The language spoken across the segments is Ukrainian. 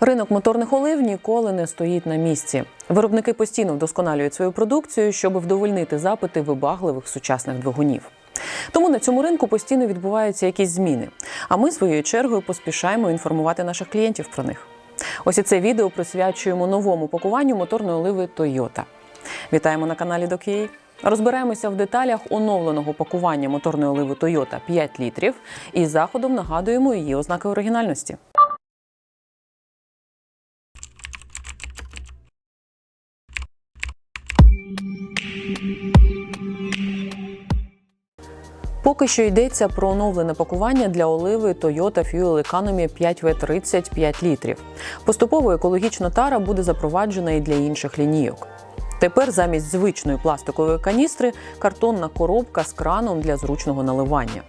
Ринок моторних олив ніколи не стоїть на місці. Виробники постійно вдосконалюють свою продукцію, щоб вдовольнити запити вибагливих сучасних двигунів. Тому на цьому ринку постійно відбуваються якісь зміни. А ми своєю чергою поспішаємо інформувати наших клієнтів про них. Ось і це відео присвячуємо новому пакуванню моторної оливи Toyota. Вітаємо на каналі Докій. Розбираємося в деталях оновленого пакування моторної оливи Toyota 5 літрів і заходом нагадуємо її ознаки оригінальності. Поки що йдеться про оновлене пакування для оливи Toyota Fuel Economy 5W30 5 літрів. Поступово екологічна тара буде запроваджена і для інших лінійок. Тепер замість звичної пластикової каністри картонна коробка з краном для зручного наливання.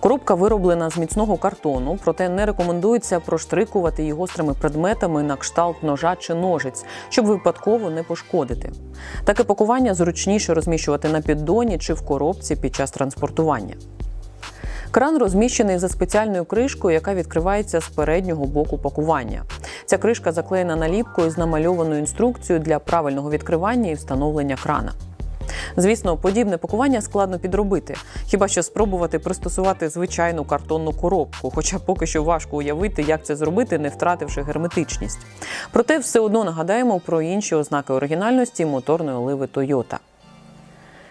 Коробка вироблена з міцного картону, проте не рекомендується проштрикувати її гострими предметами на кшталт ножа чи ножиць, щоб випадково не пошкодити. Таке пакування зручніше розміщувати на піддоні чи в коробці під час транспортування. Кран розміщений за спеціальною кришкою, яка відкривається з переднього боку пакування. Ця кришка заклеєна наліпкою з намальованою інструкцією для правильного відкривання і встановлення крана. Звісно, подібне пакування складно підробити, хіба що спробувати пристосувати звичайну картонну коробку, хоча поки що важко уявити, як це зробити, не втративши герметичність. Проте все одно нагадаємо про інші ознаки оригінальності моторної оливи Toyota.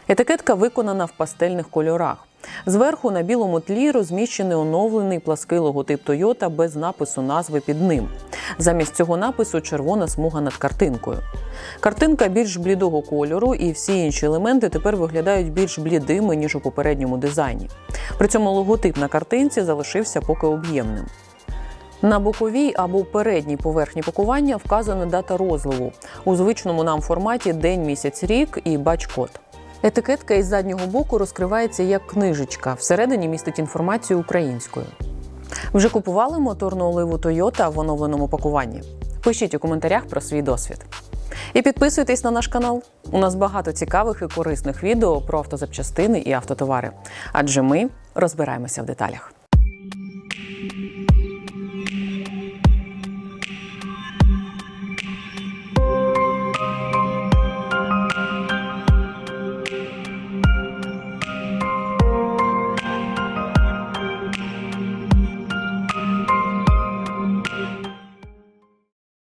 Етикетка виконана в пастельних кольорах. Зверху на білому тлі розміщений оновлений плаский логотип Toyota без напису назви під ним. Замість цього напису червона смуга над картинкою. Картинка більш блідого кольору, і всі інші елементи тепер виглядають більш блідими ніж у попередньому дизайні. При цьому логотип на картинці залишився поки об'ємним. На боковій або передній поверхні пакування вказана дата розливу у звичному нам форматі день, місяць, рік і бач-код. Етикетка із заднього боку розкривається як книжечка. Всередині містить інформацію українською. Вже купували моторну оливу Toyota в оновленому пакуванні? Пишіть у коментарях про свій досвід. І підписуйтесь на наш канал. У нас багато цікавих і корисних відео про автозапчастини і автотовари. Адже ми розбираємося в деталях.